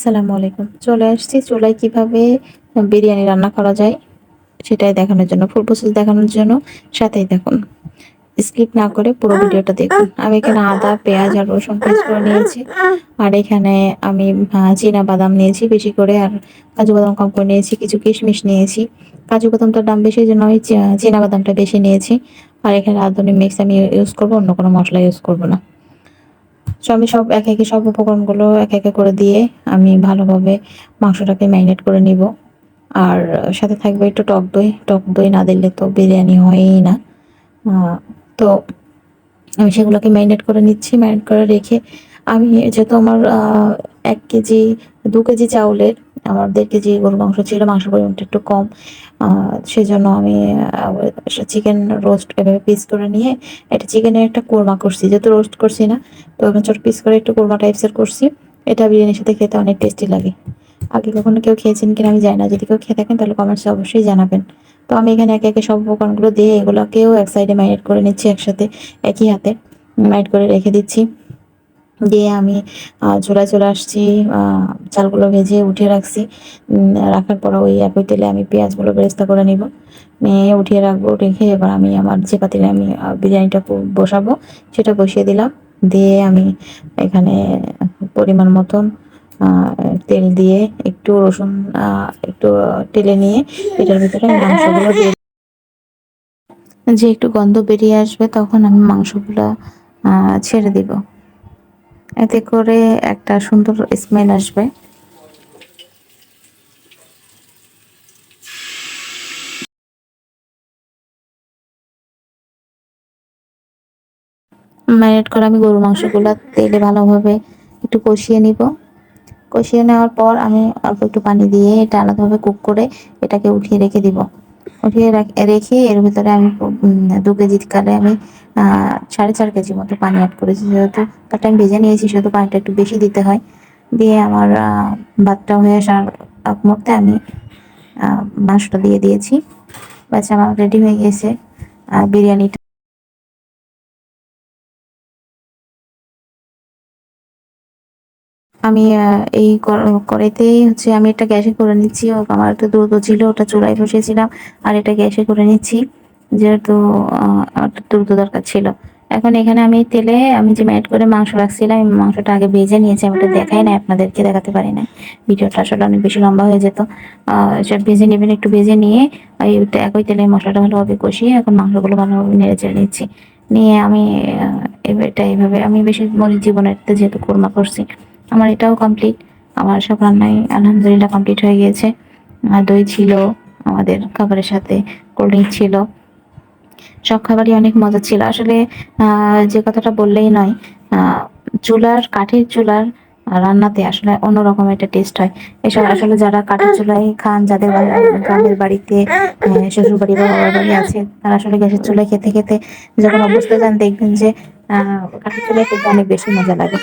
আসসালামু আলাইকুম। চলে আসছি চুলায় কীভাবে বিরিয়ানি রান্না করা যায় সেটাই দেখানোর জন্য ফুল প্রসেস দেখানোর জন্য। সাথেই দেখুন। স্কিপ না করে পুরো ভিডিওটা দেখুন। আমি এখানে আদা, পেঁয়াজ আর রসুন পেস্ট করে নিয়েছি। আর এখানে আমি চীনা বাদাম নিয়েছি বেশি করে আর কাজু বাদাম কম করে নিয়েছি, কিছু কিশমিশ নিয়েছি। কাজু বাদামটার দাম বেশি জন্য আমি চীনা বাদামটা বেশি নিয়েছি। আর এখানে আধুনিক মিক্স আমি ইউজ করব, অন্য কোনো মশলা ইউজ করব না। সো আমি সব এক একে সব উপকরণগুলো এক একে করে দিয়ে আমি ভালোভাবে মাংসটাকে ম্যারিনেট করে নিব। আর সাথে থাকবে একটু টক দই। টক দই না দিলে তো বিরিয়ানি হয়ই না। তো আমি সেগুলোকে ম্যারিনেট করে নিচ্ছি। ম্যারিনেট করে রেখে আমি যেহেতু আমার এক কেজি, দু কেজি চাউলের আমার যে কেজি গরু মাংস ছিল মাংস পরিমাণটা একটু কম। সেই জন্য আমি চিকেন রোস্ট এভাবে পিস করে নিয়ে, এটা চিকেনের একটা কোরমা করছি। যেহেতু রোস্ট করছি না, তো এখন ছোট পিস করে একটু কোরমা টাইপসের করছি। এটা বিরিয়ানির সাথে খেতে অনেক টেস্টি লাগে। আগে কখনো কেউ খেয়েছেন কিনা আমি জানি না। যদি কেউ খেয়ে থাকেন, তাহলে কমেন্টসে অবশ্যই জানাবেন। তো আমি এখানে একে একে সব উপকরণগুলো দিয়ে এগুলোকেও এক সাইডে ম্যারিনেট করে নিচ্ছি একসাথে, একই হাতে ম্যারিনেট করে রেখে দিচ্ছি। দিয়ে আমি চুলায় চলে আসছি চালগুলো ভেজে উঠিয়ে রাখছি। রাখার পর ওই একই তেলে আমি পেঁয়াজগুলো বেরেস্তা করে নিব। নিয়ে উঠিয়ে রাখব, রেখে এবার আমি আমার যে পাতিলে আমি বিরিয়ানিটা বসাবো, সেটা বসিয়ে দিলাম। দিয়ে আমি এখানে পরিমাণ মতন তেল দিয়ে একটু রসুন একটু টেলে নিয়ে এটার ভিতরে মাংসগুলো দিয়ে যে একটু গন্ধ বেরিয়ে আসবে তখন আমি মাংসগুলো ছেড়ে দিব। এতে করে একটা সুন্দর স্মেল আসবে। ম্যারিনেট করে আমি গরু মাংসগুলো তেলে ভালোভাবে একটু কষিয়ে নিব। কষিয়ে নেওয়ার পর আমি অল্প একটু পানি দিয়ে এটা আলাদাভাবে কুক করে এটাকে উঠিয়ে রেখে দিব। উঠিয়ে রেখে এর ভিতরে আমি দু কেজি কালে আমি সাড়ে চার কেজি মতো পানি অ্যাড করেছি। যেহেতু তারটা আমি ভেজে নিয়েছি, সেহেতু পানিটা একটু বেশি দিতে হয়। দিয়ে আমার ভাতটা হয়ে আসার মুহূর্তে আমি মাংসটা দিয়ে দিয়েছি। বাচ্চা আমার রেডি হয়ে গেছে। বিরিয়ানিটা আমি এই কড়াইতেই হচ্ছে আমি এটা গ্যাসে করে নিচ্ছি। আমার একটু দ্রুত ছিল, ওটা চুলায় বসিয়েছিলাম, আর এটা গ্যাসে করে নিচ্ছি, যেহেতু দ্রুত দরকার ছিল। এখন এখানে আমি তেলে, আমি যে ম্যাট করে মাংস রাখছিলাম, আমি মাংসটা আগে ভেজে নিয়েছি, আমি এটা দেখাই না আপনাদেরকে দেখাতে পারি না ভিডিওটা আসলে অনেক বেশি লম্বা হয়ে যেত। সব ভেজে নেবেন, একটু ভেজে নিয়ে, ওই একই তেলে মশলাটা ভালোভাবে কষিয়ে এখন মাংসগুলো ভালোভাবে নেড়ে চেড়ে নিচ্ছি। নিয়ে আমি এটা এইভাবে আমি বেশি মরিচ জীবনের যেহেতু কোরমা করছি আমার এটাও কমপ্লিট আমার সব রান্নাই আলহামদুলিল্লাহ কমপ্লিট হয়ে গিয়েছে। দই ছিল আমাদের খাবারের সাথে কোল্ড ড্রিঙ্ক ছিল। সব খাবারই অনেক মজা ছিল। আসলে যে কথাটা বললেই নয় চুলার, কাঠের চুলার রান্নাতে আসলে অন্যরকম একটা টেস্ট হয়। এসব আসলে যারা কাঠের চুলায় খান, যাদের গ্রামের বাড়িতে শ্বশুর বাড়ি বা বাবার বাড়ি আছে, তারা আসলে গ্যাসের চুলায় খেতে খেতে যখন অবস্থা যান, দেখবেন যে, আহ, কাঠের চুলায় খেতে অনেক বেশি মজা লাগে।